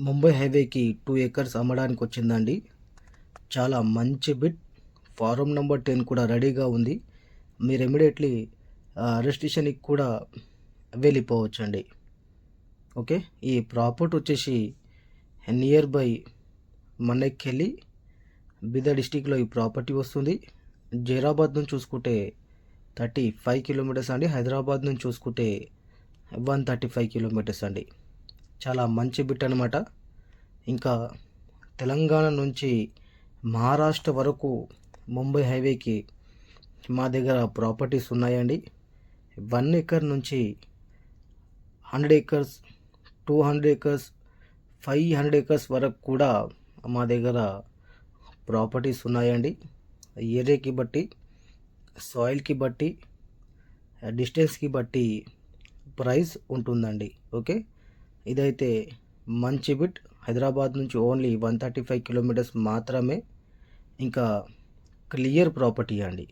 ముంబై హైవేకి two acres అమ్మడానికి వచ్చిందండి. చాలా మంచి బిట్. ఫారం నెంబర్ టెన్ కూడా రెడీగా ఉంది. మీరు ఇమీడియట్లీ రిజిస్ట్రేషన్కి కూడా వెళ్ళిపోవచ్చండి. ఓకే? ఈ ప్రాపర్టీ వచ్చేసి నియర్ బై మన్నెక్కెళ్ళి బీదర్ డిస్టిక్లో ఈ ప్రాపర్టీ వస్తుంది. జైరాబాద్ నుంచి చూసుకుంటే థర్టీ ఫైవ్ కిలోమీటర్స్ అండి. హైదరాబాద్ నుంచి చూసుకుంటే వన్ థర్టీ ఫైవ్ కిలోమీటర్స్ అండి. చాలా మంచి బిట్ అనమాట ఇంకా తెలంగాణ నుంచి మహారాష్ట్ర వరకు ముంబై హైవేకి మా దగ్గర ప్రాపర్టీస్ ఉన్నాయండి. వన్ ఎకర్ నుంచి hundred acres two hundred acres five hundred acres వరకు కూడా మా దగ్గర ప్రాపర్టీస్ ఉన్నాయండి. ఏరియాకి బట్టి సాయిల్కి బట్టి డిస్టెన్స్కి బట్టి ప్రైస్ ఉంటుందండి. ఓకే? ఇదైతే మంచి బిట్. హైదరాబాద్ నుంచి only one thirty five kilometres మాత్రమే. ఇంకా క్లియర్ ప్రాపర్టీ అండి.